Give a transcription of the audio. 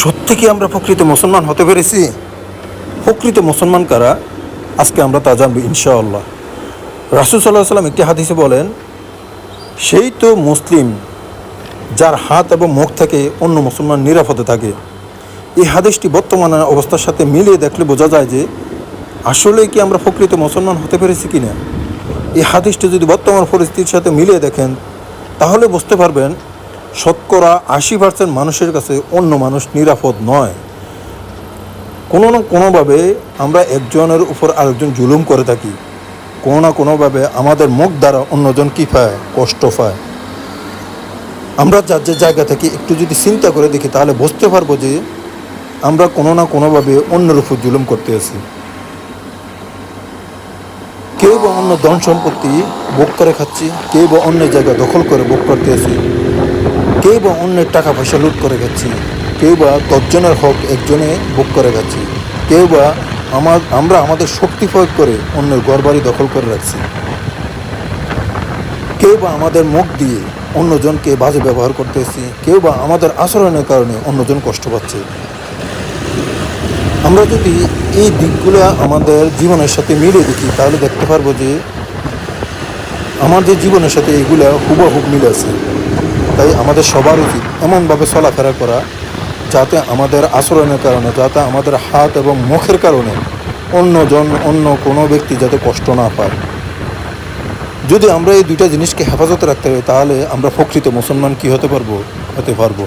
সত্যি কি আমরা প্রকৃত মুসলমান হতে পেরেছি? প্রকৃত মুসলমান কারা? আজকে আমরা তা জানব ইনশাআল্লাহ। রাসুল সাল্লাহ সাল্লাম একটি হাদিসে বলেন, সেই তো মুসলিম যার হাত এবং মুখ থেকে অন্য মুসলমান নিরাপদে থাকে। এই হাদিসটি বর্তমান অবস্থার সাথে মিলিয়ে দেখলে বোঝা যায় যে, আসলেই কি আমরা প্রকৃত মুসলমান হতে পেরেছি কি না এই হাদিসটি যদি বর্তমান পরিস্থিতির সাথে মিলিয়ে দেখেন, তাহলে বুঝতে পারবেন শতকরা আশি পার্সেন্ট মানুষের কাছে অন্য মানুষ নিরাপদ নয়। কোনো না কোনোভাবে আমরা একজনের উপর আরেকজন জুলুম করে থাকি। কোনো না কোনোভাবে আমাদের মুখ দ্বারা অন্যজন কী পায়? কষ্ট পায়। আমরা যার যে জায়গা থেকে একটু যদি চিন্তা করে দেখি, তাহলে বুঝতে পারব যে আমরা কোনো না কোনোভাবে অন্যের উপর জুলুম করতে আছি। কেউ বা অন্য ধন সম্পত্তি ভোগ করে খাচ্ছি, কেউ বা অন্য জায়গা দখল করে ভোগ করতে আছি। কেউ বা অন্যের টাকা পয়সা লুট করে গেছি। কেউ বা দশজনের হক একজনে ভোগ করে গেছি। কেউ বা আমার, আমরা আমাদের শক্তি প্রয়োগ করে অন্যের ঘরবাড়ি দখল করে রাখছি। কেউ বা আমাদের মুখ দিয়ে অন্যজনকে বাজে ব্যবহার করতেছি। কেউ বা আমাদের আচরণের কারণে অন্যজন কষ্ট পাচ্ছে। আমরা যদি এই দিকগুলো আমাদের জীবনের সাথে মিলিয়ে দেখি, তাহলে দেখতে পারব যে আমাদের জীবনের সাথে এগুলা হুবহুব মিলে আছে। তাই আমাদের সবার উচিত এমনভাবে চলাফেরা করা যাতে আমাদের আচরণের কারণে, যাতে আমাদের হাত এবং মুখের কারণে অন্যজন, অন্য কোনো ব্যক্তি যাতে কষ্ট না পায়। যদি আমরা এই দুইটা জিনিসকে হেফাজতে রাখতে পারি, তাহলে আমরা প্রকৃত মুসলমান কী হতে পারব? হতে পারব।